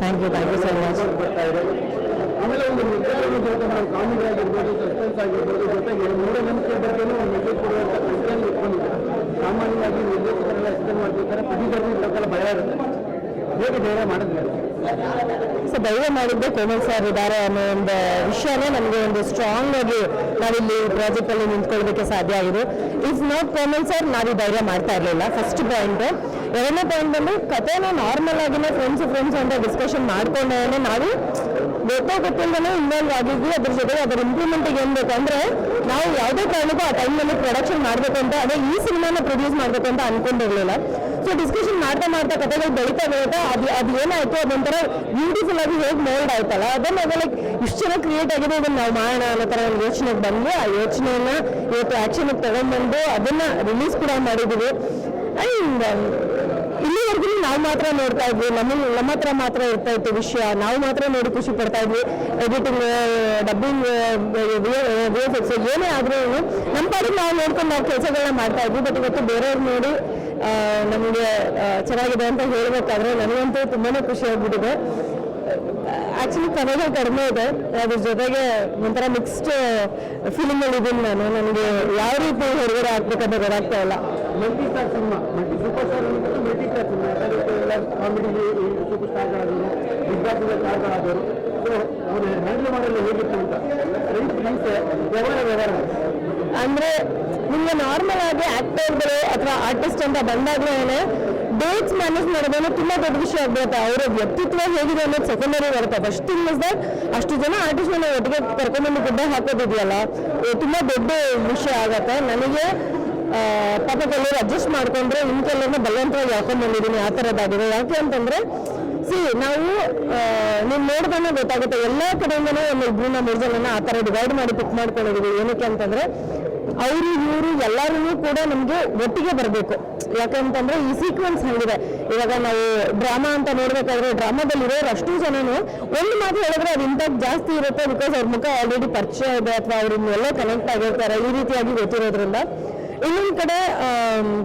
Thank you thank you so much ಆಮೇಲೆ ಒಂದು message ಜೊತೆ ಕಾಮಿಡಿ ಆಗಿರ್ಬೋದು ಸಸ್ಪೆನ್ಸ್ ಆಗಿರ್ಬೋದು, ಜೊತೆಗೆ ಮೂಢನಂಬಿಕೆ ಬಗ್ಗೆನೂ ಒಂದು ಮೆಸೇಜ್ ಕೊಡುವಂಥ ಕಂಟೆಂಟ್ ಇಟ್ಕೊಂಡಿದ್ದಾರೆ. ಸಾಮಾನ್ಯವಾಗಿ ನಿರ್ದೇಶಕರೆಲ್ಲ ಎಕ್ಸ್ಪ್ಲೇನ್ ಮಾಡ್ತಿರ್ತಾರೆ, ಪ್ರತಿ ಇರೋಕ್ಕೆಲ್ಲ ಭಯ ಇರುತ್ತೆ. ಹೇಗೆ ಧೈರ್ಯ ಮಾಡಿದ್ರೆ ಸೊ ಧೈರ್ಯ ಮಾಡಿದ್ದೆ ಕೋಮಲ್ ಸರ್ ಇದ್ದಾರೆ ಅನ್ನೋ ಒಂದು ವಿಷಯನೇ ನಮಗೆ ಒಂದು ಸ್ಟ್ರಾಂಗ್ ಆಗಿ ನಾವಿಲ್ಲಿ ಪ್ರಾಜೆಕ್ಟ್ ಅಲ್ಲಿ ನಿಂತ್ಕೊಳ್ಳೋದಕ್ಕೆ ಸಾಧ್ಯ ಆಗಿದೆ. ಇಫ್ ನಾಟ್ ಕೋಮಲ್ ಸರ್ ನಾವು ಧೈರ್ಯ ಮಾಡ್ತಾ ಇರಲಿಲ್ಲ. ಫಸ್ಟ್ ಪಾಯಿಂಟ್ ಎರಡನೇ ಪಾಯಿಂಟ್ ಬಂದು ಕಥೆನ ನಾರ್ಮಲ್ ಆಗಿನೇ ಫ್ರೆಂಡ್ಸ್ ಫ್ರೆಂಡ್ಸ್ ಅಂತ ಡಿಸ್ಕಷನ್ ಮಾಡ್ಕೊಂಡೇ ನಾವು ಗೊತ್ತೋ ಗೊತ್ತಿಲ್ಲದೇ ಇನ್ವಾಲ್ವ್ ಆಗಿದ್ವಿ. ಅದ್ರ ಜೊತೆಗೆ ಅದರ ಇಂಪ್ರೂವ್ಮೆಂಟಿಗೆ ಏನ್ ಬೇಕು ಅಂದ್ರೆ ನಾವು ಯಾವುದೇ ಕಾರಣಕ್ಕೂ ಆ ಟೈಮ್ನಲ್ಲಿ ಪ್ರೊಡಕ್ಷನ್ ಮಾಡಬೇಕು ಅಂತ, ಅದೇ ಈ ಸಿನಿಮಾನ ಪ್ರೊಡ್ಯೂಸ್ ಮಾಡಬೇಕು ಅಂತ ಅನ್ಕೊಂಡಿರ್ಲಿಲ್ಲ. ಸೊ ಡಿಸ್ಕಷನ್ ಮಾಡ್ತಾ ಮಾಡ್ತಾ ಕಥೆಗಳು ಬೆಳೀತಾ ಬೆಳೀತಾ ಅದು ಅದು ಏನಾಯ್ತು, ಅದೊಂಥರ ಬ್ಯೂಟಿಫುಲ್ ಆಗಿ ಹೇಗೆ ಮೋಲ್ಡ್ ಆಯ್ತಲ್ಲ? ಅದನ್ನ ಲೈಕ್ ಇಷ್ಟು ಚೆನ್ನಾಗಿ ಕ್ರಿಯೇಟ್ ಆಗಿದೆ ಇದನ್ನ ನಾವು ಮಾಡೋಣ ಅನ್ನೋ ಥರ ಒಂದು ಯೋಚನೆಗೆ ಬಂದು ಆ ಯೋಚನೆಯನ್ನ ಇವತ್ತು ಆ್ಯಕ್ಷನ್ಗೆ ತಗೊಂಡ್ಬಂದು ಅದನ್ನ ರಿಲೀಸ್ ಕೂಡ ಮಾಡಿದ್ದೀವಿ. ಆ್ಯಂಡ್ ಇಲ್ಲಿವರೆಗೂ ನಾವು ಮಾತ್ರ ನೋಡ್ತಾ ಇದ್ವಿ. ನಮ್ಮ ನಮ್ಮ ಹತ್ರ ಮಾತ್ರ ಇರ್ತಾ ಇತ್ತು ವಿಷಯ. ನಾವು ಮಾತ್ರ ನೋಡಿ ಖುಷಿ ಪಡ್ತಾ ಇದ್ವಿ. Editing dubbing V F X ಏನೇ ಆದ್ರೂ ನಮ್ಮ ಪಾಡಿಗೆ ನಾವು ನೋಡ್ಕೊಂಡು ನಾವು ಕೆಲಸಗಳನ್ನ ಮಾಡ್ತಾ ಇದ್ವಿ. ಬಟ್ ಇವತ್ತು ಬೇರೆಯವ್ರು ನೋಡಿ ನಮಗೆ ಚೆನ್ನಾಗಿದೆ ಅಂತ ಹೇಳಬೇಕಾದ್ರೆ ನನಗಂತೂ ತುಂಬಾನೇ ಖುಷಿ ಆಗ್ಬಿಟ್ಟಿದೆ. ಆಕ್ಚುಲಿ ಕನ್ನಡ ಕಡಿಮೆ ಇದೆ. ಅದ್ರ ಜೊತೆಗೆ ಒಂಥರ ಮಿಕ್ಸ್ಡ್ ಫೀಲಿಂಗ್ ಅಲ್ಲಿ ನಾನು. ನನಗೆ ಯಾವ ರೀತಿ ಹೊರಗಡೆ ಆಗ್ಬೇಕಂತ ಗೊತ್ತಾಗ್ತಾ ಇಲ್ಲ. Multi star cinema multi super star ಅನ್ನೋದು ಮಲ್ಟಿ ಸ್ಟಾರ್ ಸಿನಿಮಾ ಯಾಕಂದ್ರೆ ಎಲ್ಲ ಕಾಮಿಡಿ ಸೂಪರ್ ಸ್ಟಾರ್ಗಳಾದರು ಬಿಗ್ ಬಾಸ್ ಸ್ಟಾರ್ಗಳಾದರು ಸೊ ಅವನು ಹ್ಯಾಂಡಲ್ ಮಾಡಲು ಹೇಗಿತ್ತು ಅಂತ ವ್ಯವಹಾರ ವ್ಯವಹಾರ ಅಂದ್ರೆ ನಿಮ್ಗೆ ನಾರ್ಮಲ್ ಆಗಿ ಆಕ್ಟರ್ಗಳು ಅಥವಾ ಆರ್ಟಿಸ್ಟ್ ಅಂತ ಬಂದಾಗ್ಲೇ ಡೇಟ್ಸ್ ಮ್ಯಾನೇಜ್ ಮಾಡೋದೇನೋ ತುಂಬಾ ದೊಡ್ಡ ವಿಷಯ ಆಗ್ಬಿಡುತ್ತೆ. ಅವರ ವ್ಯಕ್ತಿತ್ವ ಹೇಗಿದೆ ಅನ್ನೋದು ಸೆಕೆಂಡರಿ ಬರುತ್ತೆ. ಫಸ್ಟ್ ಥಿಂಗ್ ಇಸ್ ದಟ್ ಅಷ್ಟು ಜನ ಆರ್ಟಿಸ್ಟ್ ಒಟ್ಟಿಗೆ ಕರ್ಕೊಂಡ್ಬಂದು ಗುಡ್ಡ ಹಾಕೋದಿದೆಯಲ್ಲ? ತುಂಬಾ ದೊಡ್ಡ ವಿಷಯ ಆಗತ್ತೆ. ನನಗೆ ಆ, ಪಾಪ ಕೆಲವರು ಅಡ್ಜಸ್ಟ್ ಮಾಡ್ಕೊಂಡ್ರೆ ಇನ್ ಕೆಲವ್ರನ್ನ ಬಲವಂತವಾಗಿ ಹಾಕೊಂಡ್ ಬಂದಿದ್ದೀನಿ ಆ ಥರದ್ದಾಗಿದೆ ಯಾಕೆ ಅಂತಂದ್ರೆ ಸಿ ನಾವು ನೀವು ನೋಡ್ದೇ ಗೊತ್ತಾಗುತ್ತೆ. ಎಲ್ಲ ಕಡೆಯಿಂದನೂ ಒಂದು ಇಬ್ಬರನ್ನ ಮೂರು ಆ ಥರ ಡಿವೈಡ್ ಮಾಡಿ ಪಿಕ್ ಮಾಡ್ಕೊಂಡಿದ್ದೀವಿ ಏನಕ್ಕೆ ಅಂತಂದ್ರೆ ಅವರು ಇವರು ಎಲ್ಲರೂ ಕೂಡ ನಮಗೆ ಒಟ್ಟಿಗೆ ಬರಬೇಕು. ಯಾಕಂತಂದ್ರೆ ಈ ಸೀಕ್ವೆನ್ಸ್ ಹಂಗಿದೆ. ಇವಾಗ ನಾವು ಡ್ರಾಮಾ ಅಂತ ನೋಡ್ಬೇಕಾದ್ರೆ ಡ್ರಾಮಾದಲ್ಲಿ ಇರೋರು ಅಷ್ಟು ಜನನು ಒಂದು ಮಾತು ಹೇಳಿದ್ರೆ ಅದು ಇಂಪ್ಯಾಕ್ಟ್ ಜಾಸ್ತಿ ಇರುತ್ತೆ ಬಿಕಾಸ್ ಅವ್ರ ಮುಖ ಆಲ್ರೆಡಿ ಪರಿಚಯ ಇದೆ ಅಥವಾ ಅವ್ರನ್ನೆಲ್ಲ ಕನೆಕ್ಟ್ ಆಗಿರ್ತಾರೆ ಈ ರೀತಿಯಾಗಿ ಗೊತ್ತಿರೋದ್ರಿಂದ. ಇನ್ನೊಂದು ಕಡೆ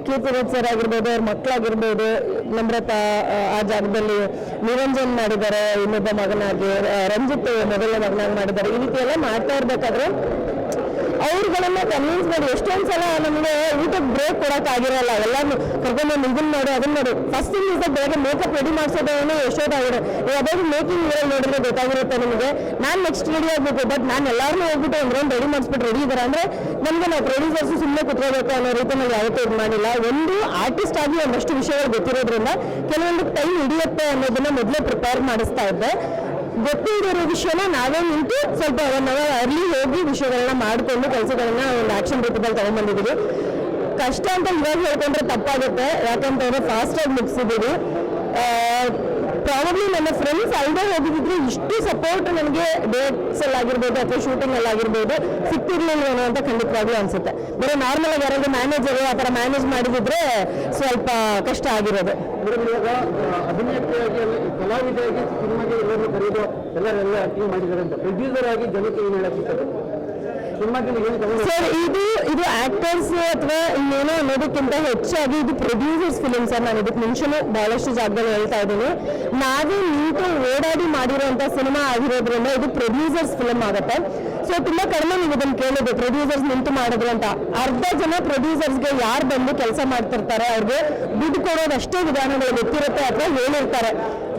ಕೀರ್ತಿರಾಜ್ ಸರ್ ಆಗಿರ್ಬೋದು ಅವ್ರ ಮಕ್ಕಳಾಗಿರ್ಬೋದು ನಮ್ರತಾ ಆ, ಜಾಗದಲ್ಲಿ ನಿರಂಜನ್ ಮಾಡಿದ್ದಾರೆ ಇನ್ನೊಬ್ಬ ಮಗನಾಗಿ ರಂಜಿತ್ ಮೊದಲ ಮಗನಾಗಿ ಮಾಡಿದ್ದಾರೆ ಈ ರೀತಿ ಎಲ್ಲ ಮಾಡ್ತಾ ಇರ್ಬೇಕಾದ್ರೆ ಅವ್ರುಗಳನ್ನ ಕನ್ವಿನ್ಸ್ ಮಾಡಿ ಎಷ್ಟೊಂದ್ ಸಲ ನಮಗೆ ಊಟಕ್ಕೆ ಬ್ರೇಕ್ ಕೊಡಕ್ ಆಗಿರಲ್ಲ, ಎಲ್ಲಾನು ಕರ್ಕೊಂಡು ಇದನ್ನ ಮಾಡಿ ಅದನ್ನ ನೋಡಿ ಫಸ್ಟ್ ಥಿಂಗ್ ಇಸ್ ಬೇಗ ಮೇಕಪ್ ರೆಡಿ ಮಾಡಿಸೋದೇನು ಆಗಿದೆ ಯಾವ್ದಾದ್ರು ಮೇಕಿಂಗ್ ನೋಡಿದ್ರೆ ಗೊತ್ತಾಗಿರುತ್ತೆ ನಿಮಗೆ. ನಾನು ನೆಕ್ಸ್ಟ್ ರೆಡಿ ಆಗ್ಬೇಕು ಬಟ್ ನಾನು ಎಲ್ಲಾರನ್ನೂ ಹೋಗ್ಬಿಟ್ಟು ಒಂದು ರೌಂಡ್ ರೆಡಿ ಮಾಡಿಸ್ಬಿಟ್ಟು ರೆಡಿ ಇದಾರೆ ಅಂದ್ರೆ ನಮ್ಗೆ ನಾವು ಪ್ರೊಡ್ಯೂಸರ್ಸ್ ಸುಮ್ಮನೆ ಕುತ್ಕೋಬೇಕು ಅನ್ನೋ ರೀತಿ ನಾವು ಯಾವತ್ತೂ ಇದು ಮಾಡಿಲ್ಲ. ಒಂದು ಆರ್ಟಿಸ್ಟ್ ಆಗಿ ಒಂದಷ್ಟು ವಿಷಯಗಳು ಗೊತ್ತಿರೋದ್ರಿಂದ ಕೆಲವೊಂದು ಟೈಮ್ ಹಿಡಿಯುತ್ತೆ ಅನ್ನೋದನ್ನ ಮೊದಲೇ ಪ್ರಿಪೇರ್ ಮಾಡಿಸ್ತಾ ಇದ್ದೆ. ಗೊತ್ತಿರೋ ವಿಷಯನ ನಾವೇ ನಿಂತು ಸ್ವಲ್ಪ ಅವರ್ ಅರ್ಲಿ ಹೋಗಿ ವಿಷಯಗಳನ್ನ ಮಾಡಿಕೊಂಡು ಕೆಲಸಗಳನ್ನ ಒಂದು ಆಕ್ಷನ್ ರೂಪದಲ್ಲಿ ತಗೊಂಡ್ಬಂದಿದ್ದೀವಿ. ಕಷ್ಟ ಅಂತ ಇವಾಗ ಹೇಳ್ಕೊಂಡ್ರೆ ತಪ್ಪಾಗುತ್ತೆ. ಯಾಕಂತಂದ್ರೆ ಫಾಸ್ಟ್ ಆಗಿ ಮುಗಿಸಿದ್ದೀವಿ. ಪ್ರಾಬಬ್ಲಿ ನನ್ನ ಫ್ರೆಂಡ್ಸ್ ಅಲ್ಲದೆ ಹೋಗಿದ್ರೆ ಇಷ್ಟು ಸಪೋರ್ಟ್ ನನಗೆ ಡೇಟ್ಸ್ ಅಲ್ಲಿ ಆಗಿರ್ಬೋದು ಅಥವಾ ಶೂಟಿಂಗ್ ಅಲ್ಲಿ ಆಗಿರ್ಬೋದು ಸಿಕ್ತಿರ್ಲಿಲ್ವೇನೋ ಅಂತ ಖಂಡಿತವಾಗ್ಲೂ ಅನ್ಸುತ್ತೆ. ಬರೀ ನಾರ್ಮಲ್ ಆಗಿ ಯಾರಾದ್ರೂ ಮ್ಯಾನೇಜರ್ ಆ ಥರ ಮ್ಯಾನೇಜ್ ಮಾಡಿದಿದ್ರೆ ಸ್ವಲ್ಪ ಕಷ್ಟ ಆಗಿರೋದು. ಕಲಾವಿದೆಯಾಗಿ ಸಿನಿಮಾಗೆ ಎಲ್ಲರೂ ಕರೆಯೋದು ಎಲ್ಲರೆಲ್ಲ ಆಕ್ಟಿಂಗ್ ಮಾಡಿದ್ದಾರೆ ಅಂತ. ಪ್ರೊಡ್ಯೂಸರ್ ಆಗಿ ಜನಕ್ಕೆ ಏನು ಹೇಳಕ್ ಸರ್ ಇದು ಇದು ಆಕ್ಟರ್ಸ್ ಅಥವಾ ಇನ್ನೇನೋ ಅನ್ನೋದಕ್ಕಿಂತ ಹೆಚ್ಚಾಗಿ ಇದು ಪ್ರೊಡ್ಯೂಸರ್ಸ್ ಫಿಲಿಮ್ ಸರ್ ನಾನು ಇದಕ್ಕೆ ಮುಂಚೆನೂ ಬಹಳಷ್ಟು ಜಾಗದಲ್ಲಿ ಹೇಳ್ತಾ ಇದ್ದೀನಿ. ನಾವೇ ನೀಟು ಓಡಾಡಿ ಮಾಡಿರುವಂತ ಸಿನಿಮಾ ಆಗಿರೋದ್ರಿಂದ ಇದು ಪ್ರೊಡ್ಯೂಸರ್ಸ್ ಫಿಲಮ್ ಆಗುತ್ತೆ. ಸೊ ತುಂಬಾ ಕಡಿಮೆ ನೀವು ಇದನ್ನ ಕೇಳೋದು ಪ್ರೊಡ್ಯೂಸರ್ಸ್ ನಿಂತು ಮಾಡಿದ್ರು ಅಂತ. ಅರ್ಧ ಜನ ಪ್ರೊಡ್ಯೂಸರ್ಸ್ಗೆ ಯಾರು ಬಂದು ಕೆಲಸ ಮಾಡ್ತಿರ್ತಾರೆ, ಅವ್ರಿಗೆ ದುಡ್ಡು ಕೊಡೋದಷ್ಟೇ ವಿಧಾನಗಳು ಗೊತ್ತಿರುತ್ತೆ ಅಥವಾ ಹೇಳಿರ್ತಾರೆ.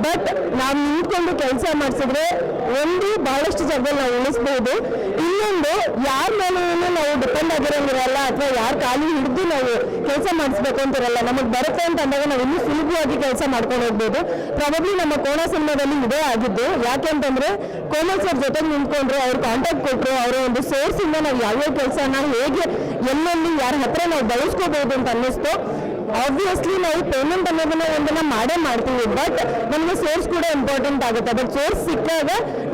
ಬಟ್ ನಾವು ನಿಂತ್ಕೊಂಡು ಕೆಲಸ ಮಾಡಿಸಿದ್ರೆ ಒಂದು ಬಹಳಷ್ಟು ಜಾಗದಲ್ಲಿ ನಾವು ಉಳಿಸ್ಬಹುದು ಇನ್ನೊಂದು ಯಾರ ಮೇಲೆ ನಾವು ಡಿಪೆಂಡ್ ಆಗಿರೋಂಗಿರಲ್ಲ ಅಥವಾ ಯಾರ ಖಾಲಿ ಹಿಡಿದು ನಾವು ಕೆಲಸ ಮಾಡಿಸ್ಬೇಕು ಅಂತಿರಲ್ಲ, ನಮಗೆ ಬರುತ್ತೆ ಅಂತ ಅಂದಾಗ ನಾವು ಇನ್ನೂ ಸುಲಭವಾಗಿ ಕೆಲಸ ಮಾಡ್ಕೊಂಡು ಹೋಗ್ಬೋದು. ಪ್ರಾಬಬ್ಲಿ ನಮ್ಮ ಕೋಣ ಸಿನಿಮಾದಲ್ಲಿ ಇದೇ ಆಗಿದ್ದು. ಯಾಕೆ ಅಂತಂದ್ರೆ ಕೋಮಲ್ ಸರ್ ಜೊತೆಗೆ ನಿಂತ್ಕೊಂಡ್ರು, ಅವ್ರು ಕಾಂಟ್ಯಾಕ್ಟ್ ಕೊಟ್ಟರು ಅವರ ಒಂದು ಸೋರ್ಸ್ ಇಂದ ನಾವು ಯಾವ್ಯಾವ ಕೆಲಸನ ಹೇಗೆ, ಎಲ್ಲೆಲ್ಲಿ ಯಾರ ಹತ್ರ ನಾವು ಬಳಸ್ಕೋಬಹುದು ಅಂತ ಅನ್ನಿಸ್ತು. ಆಬ್ವಿಯಸ್ಲಿ ನಾವು ಪೇಮೆಂಟ್ ಅನ್ನೋದನ್ನ ಒಂದನ್ನ ಮಾಡೇ ಮಾಡ್ತೀವಿ ಬಟ್ ನಮಗೆ ಸೋರ್ಸ್ ಕೂಡ ಇಂಪಾರ್ಟೆಂಟ್ ಆಗುತ್ತೆ. ಬಟ್ ಸೋರ್ಸ್ ಸಿಕ್ಕಾಗ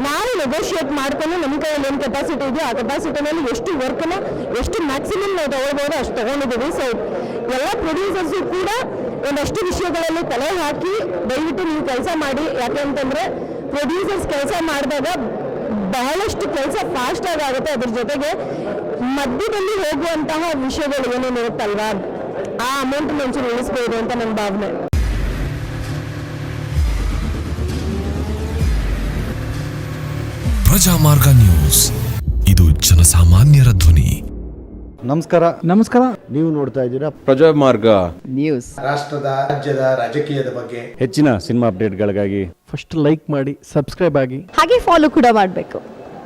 ನಾವು ನೆಗೋಷಿಯೇಟ್ ಮಾಡ್ಕೊಂಡು ನಮ್ಮ ಕೈಯಲ್ಲಿ ಏನು ಕೆಪಾಸಿಟಿ ಇದೆಯೋ ಆ ಕೆಪಾಸಿಟಿನಲ್ಲಿ ಎಷ್ಟು ವರ್ಕ್ನ ಎಷ್ಟು ಮ್ಯಾಕ್ಸಿಮಮ್ ನಾವು ತಗೊಳ್ಬೋದು ಅಷ್ಟು ತಗೊಂಡಿದ್ದೀವಿ. ಸೊ ಎಲ್ಲ ಪ್ರೊಡ್ಯೂಸರ್ಸು ಕೂಡ ಒಂದಷ್ಟು ವಿಷಯಗಳಲ್ಲಿ ತಲೆ ಹಾಕಿ ದಯವಿಟ್ಟು ನೀವು ಕೆಲಸ ಮಾಡಿ. ಯಾಕೆಂತಂದ್ರೆ ಪ್ರೊಡ್ಯೂಸರ್ಸ್ ಕೆಲಸ ಮಾಡಿದಾಗ ಬಹಳಷ್ಟು ಕೆಲಸ ಫಾಸ್ಟ್ ಆಗಿ ಆಗುತ್ತೆ. ಅದ್ರ ಜೊತೆಗೆ ಮಧ್ಯದಲ್ಲಿ ಹೋಗುವಂತಹ ವಿಷಯಗಳು ಏನೇನು ಇರುತ್ತಲ್ವಾ ಆ ಅಮೌಂಟ್ ಮನುಷ್ಯರು ಉಳಿಸ್ಬೋದು ಅಂತ ನನ್ನ ಭಾವನೆ. ಪ್ರಜಾಮಾರ್ಗ ನ್ಯೂಸ್. ಇದು ಜನಸಾಮಾನ್ಯರ ಧ್ವನಿ. ನಮಸ್ಕಾರ. ನಮಸ್ಕಾರ. ನೀವು ನೋಡ್ತಾ ಇದ್ದೀರಾ ಪ್ರಜಾಮಾರ್ಗ. ನ್ಯೂಸ್. ರಾಷ್ಟ್ರದ ರಾಜ್ಯದ ರಾಜಕೀಯದ ಬಗ್ಗೆ. ಹೆಚ್ಚಿನ ಸಿನಿಮಾ ಅಪ್ಡೇಟ್ಗಳಿಗಾಗಿ. ಫಸ್ಟ್ ಲೈಕ್ ಮಾಡಿ ಸಬ್ಸ್ಕ್ರೈಬ್ ಆಗಿ. ಹಾಗೆ ಫಾಲೋ ಕೂಡ ಮಾಡಬೇಕು.